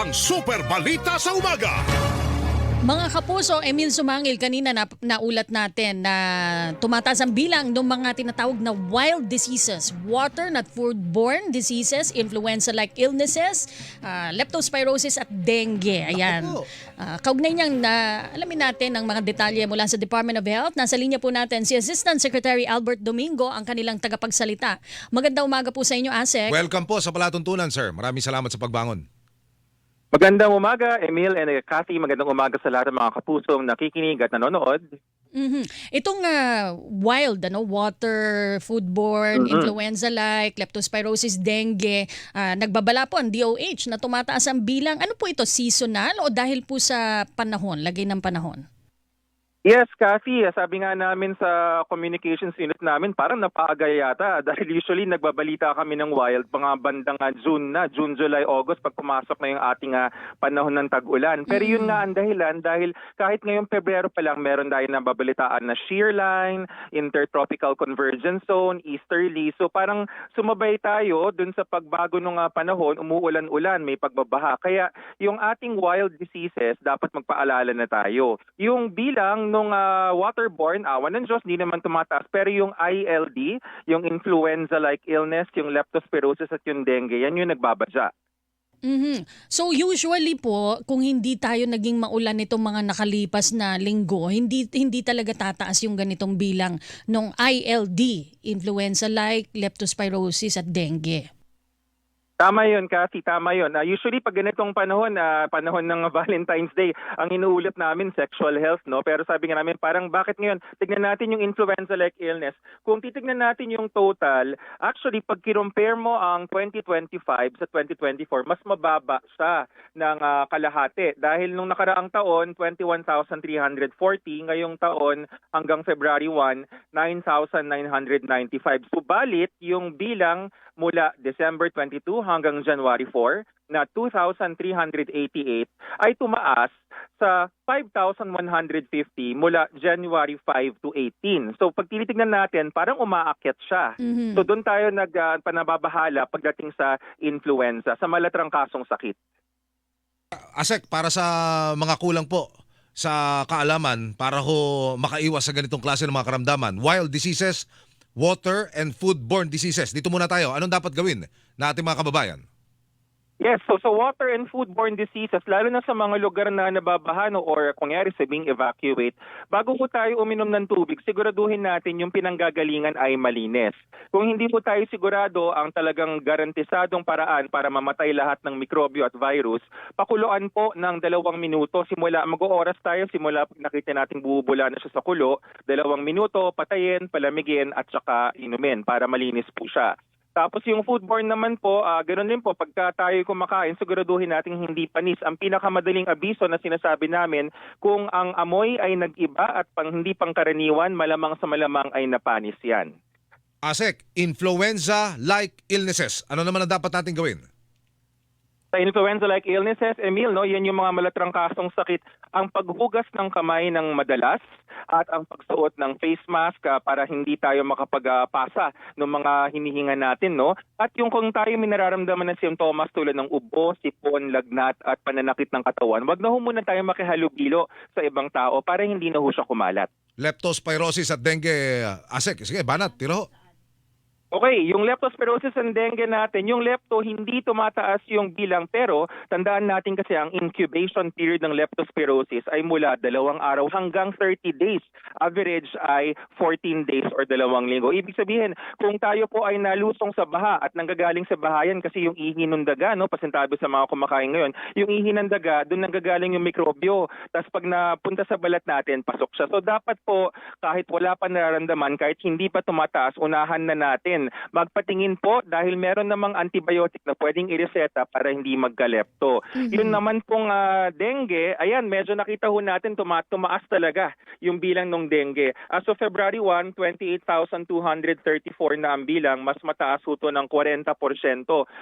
ang Super Balita sa Umaga. Mga kapuso, Emil Sumangil, kanina na, naulat natin na tumataas ang bilang ng mga tinatawag na wild diseases, water not foodborne diseases, influenza-like illnesses, ah, leptospirosis at dengue. Ayan. Ah, kaugnay niyang na, alamin natin ang mga detalye mula sa Department of Health. Nasa linya po natin si Assistant Secretary Albert Domingo, ang kanilang tagapagsalita. Magandang umaga po sa inyo, Asek. Welcome po sa palatuntunan, sir. Maraming salamat sa pagbangon. Magandang umaga, Emil and uh, Cathy. Magandang umaga sa lahat ng mga kapusong nakikinig at nanonood. Mhm. Itong ah, wild ano water foodborne Mhm. influenza like leptospirosis dengue ah, nagbabala po ang DOH na tumataas ang bilang ano po ito seasonal o dahil po sa panahon lagay ng panahon Yes, Cathy, sabi nga namin sa communications unit namin, parang napaaga yata dahil usually nagbabalita kami ng wild mga bandang June na, June, July, August pag pumasok na yung ating ah, panahon ng tag-ulan. Pero yun nga ang dahilan dahil kahit ngayong Pebrero pa lang meron tayo na babalitaan na shear line, intertropical convergence zone, easterly. So parang sumabay tayo dun sa pagbago ng ah, panahon, umuulan-ulan, may pagbabaha. Kaya yung ating wild diseases, dapat magpaalala na tayo. Yung bilang nung ah, waterborne, awan ng Diyos, di naman tumataas. Pero yung ILD, yung influenza-like illness, yung leptospirosis at yung dengue, yan yung nagbabadya. Mhm. So usually po kung hindi tayo naging maulan nitong mga nakalipas na linggo hindi hindi talaga tataas yung ganitong bilang ng ILD influenza like leptospirosis at dengue Tama yun, Cathy, tama yun. Ah, usually, pag ganitong panahon, ah, panahon ng Valentine's Day, ang inuulit namin, sexual health, no? Pero sabi nga namin, parang bakit ngayon? Tignan natin yung influenza-like illness. Kung titignan natin yung total, actually, pag kirompare mo ang 2025 sa 2024, mas mababa siya ng ah, kalahati. Dahil nung nakaraang taon, 21,340. Ngayong taon, hanggang February 1, 9,995. Subalit, yung bilang mula December 22 hanggang January 4 na 2,388 ay tumaas sa 5,150 mula January 5 to 18. So pag tinitingnan natin, parang umaakyat siya. Mhm. So doon tayo nag ah, panababahala pagdating sa influenza, sa malatrangkasong sakit. Asek, para sa mga kulang po sa kaalaman para ho makaiwas sa ganitong klase ng mga karamdaman, wild diseases, water and foodborne diseases. Dito muna tayo. Anong dapat gawin na ating mga kababayan? Yes, so sa water and foodborne diseases, lalo na sa mga lugar na nababahan or kunyari sabing evacuate, bago po tayo uminom ng tubig, siguraduhin natin yung pinanggagalingan ay malinis. Kung hindi po tayo sigurado ang talagang garantisadong paraan para mamatay lahat ng mikrobyo at virus, pakuluan po ng dalawang minuto. Simula, mag-ooras tayo simula pag nakita nating bubula na siya sa kulo, dalawang minuto, patayin, palamigin at saka inumin para malinis po siya. Tapos yung foodborne naman po, ah ganoon din po, pagka tayo kumakain, siguraduhin natin hindi panis. Ang pinakamadaling abiso na sinasabi namin, kung ang amoy ay nag-iba at pang hindi pangkaraniwan, malamang sa malamang ay napanis yan. Asek, influenza-like illnesses. Ano naman ang dapat natin gawin? Sa influenza-like illnesses, Emil, no, yan yung mga malatrangkasong sakit. Ang paghugas ng kamay ng madalas at ang pagsuot ng face mask ah, para hindi tayo makapagpasa ng mga hinihinga natin. No? At yung kung tayo may nararamdaman ng simptomas tulad ng ubo, sipon, lagnat at pananakit ng katawan, wag na muna tayo makihalubilo sa ibang tao para hindi na ho siya kumalat. Leptospirosis at dengue. Asek, sige, banat, tiro. Okay, yung leptospirosis and dengue natin, yung lepto hindi tumataas yung bilang pero tandaan natin kasi ang incubation period ng leptospirosis ay mula dalawang araw hanggang 30 days. Average ay 14 days or dalawang linggo. Ibig sabihin, kung tayo po ay nalusong sa baha at nanggagaling sa bahayan kasi yung ihi ng daga, no, pasintabi sa mga kumakain ngayon, yung ihi ng daga, doon nanggagaling yung mikrobyo. Tapos pag napunta sa balat natin, pasok siya. So dapat po, kahit wala pa nararamdaman, kahit hindi pa tumataas, unahan na natin. Magpatingin po dahil meron namang antibiotic na pwedeng ireseta para hindi magkalepto. Yun naman pong ah, dengue, ayan, medyo nakita ho natin tuma- tumaas talaga yung bilang ng dengue. As of February 1, 28,234 na ang bilang, mas mataas ho to ng 40%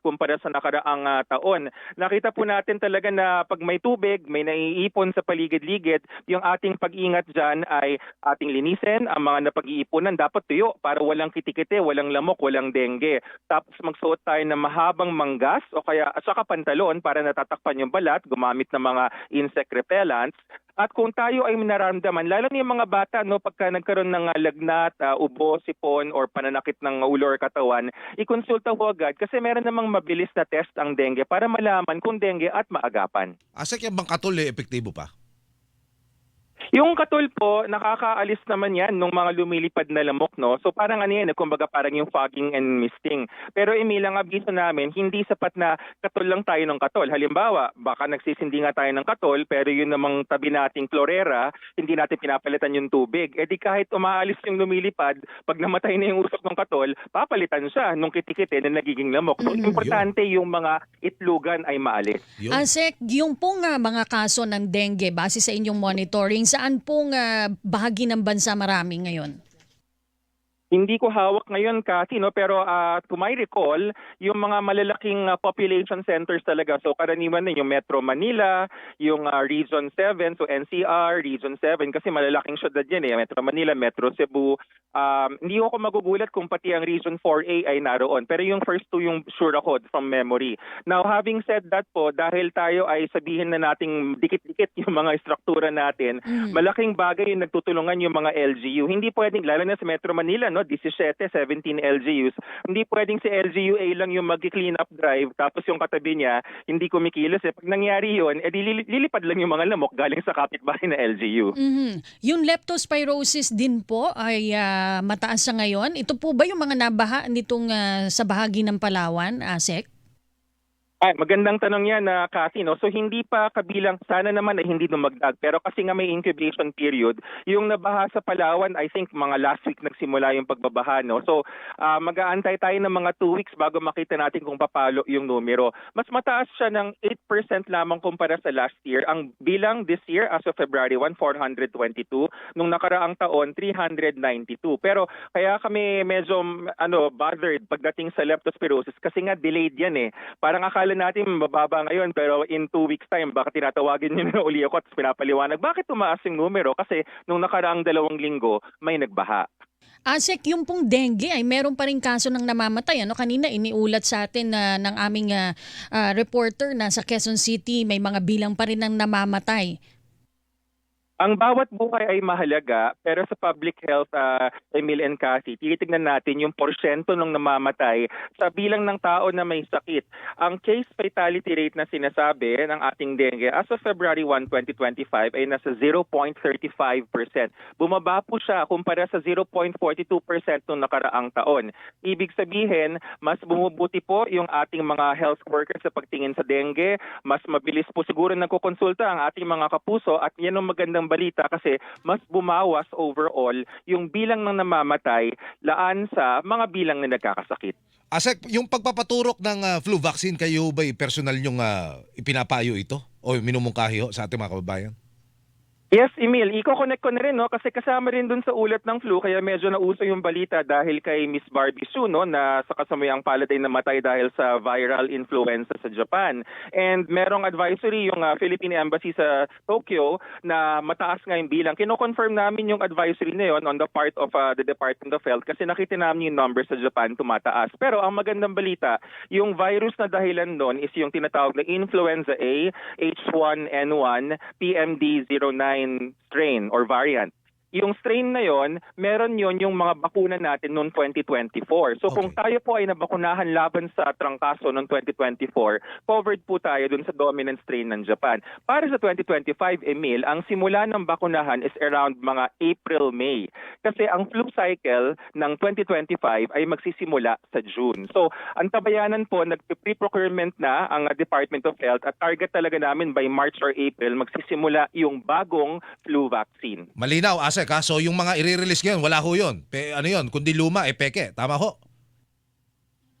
kumpara sa nakaraang ah, taon. Nakita po natin talaga na pag may tubig, may naiipon sa paligid-ligid, yung ating pag-ingat dyan ay ating linisin, ang mga napag-iipunan dapat tuyo para walang kitikite, walang lamok, walang dengue. Tapos magsuot tayo ng mahabang manggas o kaya at saka pantalon para natatakpan yung balat, gumamit ng mga insect repellents. At kung tayo ay naramdaman, lalo na yung mga bata, no, pagka nagkaroon ng ah, lagnat, ah, ubo, sipon, or pananakit ng ulo or katawan, ikonsulta ho agad kasi meron namang mabilis na test ang dengue para malaman kung dengue at maagapan. Asek, yung bang katol eh, epektibo pa? Yung katol po, nakakaalis naman yan nung mga lumilipad na lamok, no? So parang ano yan, eh, kumbaga parang yung fogging and misting. Pero Emil, ang abiso namin, hindi sapat na katol lang tayo ng katol. Halimbawa, baka nagsisindi nga tayo ng katol, pero yun namang tabi nating klorera, hindi natin pinapalitan yung tubig. E di kahit umaalis yung lumilipad, pag namatay na yung usok ng katol, papalitan siya nung kitikite na nagiging lamok. So Mhm. importante yung mga itlugan ay maalis. Yun. Asek, yung pong ah, mga kaso ng dengue, base sa inyong monitoring, saan pong ah, bahagi ng bansa marami ngayon? Hindi ko hawak ngayon kasi no pero uh, to my recall yung mga malalaking uh, population centers talaga so karaniwan na yung Metro Manila, yung uh, Region 7 so NCR, Region 7 kasi malalaking syudad yan eh Metro Manila, Metro Cebu. Um, hindi ako magugulat kung pati ang Region 4A ay naroon pero yung first two yung sure ako from memory. Now having said that po dahil tayo ay sabihin na nating dikit-dikit yung mga struktura natin Mm. malaking bagay yung nagtutulungan yung mga LGU. Hindi pwedeng, lalo na sa Metro Manila, no, 17, 17 LGUs. Hindi pwedeng si LGUA lang yung mag-clean up drive tapos yung katabi niya hindi kumikilos. Eh. Pag nangyari yun, eh, lilipad lang yung mga lamok galing sa kapitbahay na LGU. Mhm. Yung leptospirosis din po ay ah, mataas sa ngayon. Ito po ba yung mga nabaha nitong ah, sa bahagi ng Palawan, Asek? Ay, magandang tanong yan na kasi no. So hindi pa kabilang sana naman ay hindi dumagdag pero kasi nga may incubation period, yung nabaha sa Palawan I think mga last week nagsimula yung pagbabaha no. So ah, mag-aantay tayo ng mga 2 weeks bago makita natin kung papalo yung numero. Mas mataas siya ng 8% lamang kumpara sa last year. Ang bilang this year as of February 1 422, nung nakaraang taon 392. Pero kaya kami medyo ano bothered pagdating sa leptospirosis kasi nga delayed yan eh. Parang akala natin mababa ngayon pero in two weeks time baka tinatawagin nyo na uli ako at pinapaliwanag bakit tumaas yung numero kasi nung nakaraang dalawang linggo may nagbaha. Asek, yung pong dengue ay meron pa rin kaso ng namamatay. Ano kanina iniulat sa atin na ng aming ah, ah, reporter na sa Quezon City may mga bilang pa rin ng namamatay. Ang bawat buhay ay mahalaga, pero sa public health, uh, Emil and Cassie, titignan natin yung porsyento ng namamatay sa bilang ng tao na may sakit. Ang case fatality rate na sinasabi ng ating dengue as of February 1, 2025 ay nasa 0.35%. Bumaba po siya kumpara sa 0.42% nung nakaraang taon. Ibig sabihin, mas bumubuti po yung ating mga health workers sa pagtingin sa dengue, mas mabilis po siguro nagkukonsulta ang ating mga kapuso at yan ang magandang balita kasi mas bumawas overall yung bilang ng namamatay laan sa mga bilang na nagkakasakit. Asek, yung pagpapaturok ng ah, flu vaccine, kayo ba'y personal yung ah, ipinapayo ito? O minumungkahi ho sa ating mga kababayan? Yes, Emil, i-connect ko na rin no kasi kasama rin dun sa ulat ng flu kaya medyo nauso yung balita dahil kay Miss Barbie Sue no na sa kasamayang palad ay namatay dahil sa viral influenza sa Japan. And merong advisory yung uh, Philippine Embassy sa Tokyo na mataas nga yung bilang. Kino-confirm namin yung advisory na yon on the part of uh, the Department of Health kasi nakita namin yung numbers sa Japan tumataas. Pero ang magandang balita, yung virus na dahilan doon is yung tinatawag na influenza A, H1N1, PMD09 strain or variant. Yung strain na yon, meron yon yung mga bakuna natin noong 2024. So kung Okay. tayo po ay nabakunahan laban sa trangkaso noong 2024, covered po tayo dun sa dominant strain ng Japan. Para sa 2025, Emil, ang simula ng bakunahan is around mga April-May. Kasi ang flu cycle ng 2025 ay magsisimula sa June. So ang tabayanan po, nag-pre-procurement na ang uh, Department of Health at target talaga namin by March or April magsisimula yung bagong flu vaccine. Malinaw, Asek ha? So yung mga i-release ngayon, wala ho yun. Pe, ano yun? Kundi luma, eh peke. Tama ho?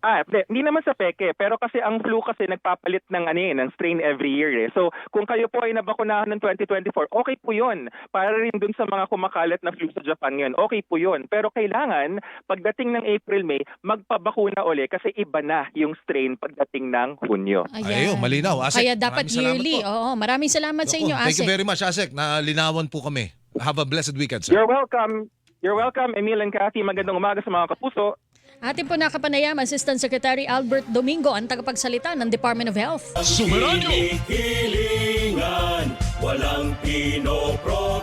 Ah, hindi, hindi naman sa peke, pero kasi ang flu kasi nagpapalit ng ano eh, ng strain every year eh. So, kung kayo po ay nabakunahan ng 2024, okay po 'yun. Para rin dun sa mga kumakalat na flu sa Japan ngayon, okay po 'yun. Pero kailangan pagdating ng April, May, magpabakuna uli kasi iba na yung strain pagdating ng Hunyo. Ayun, malinaw. Asek, Kaya dapat maraming salamat yearly. po. Oo, maraming salamat sa Naku, inyo, Thank you very much, Asek. Nalinawan po kami. Have a blessed weekend, sir. You're welcome. You're welcome, Emil and Cathy. Magandang umaga sa mga kapuso. Atin po nakapanayam, Assistant Secretary Albert Domingo, ang tagapagsalita ng Department of Health. Sumeranyo! Hilingan, walang pinoproblema.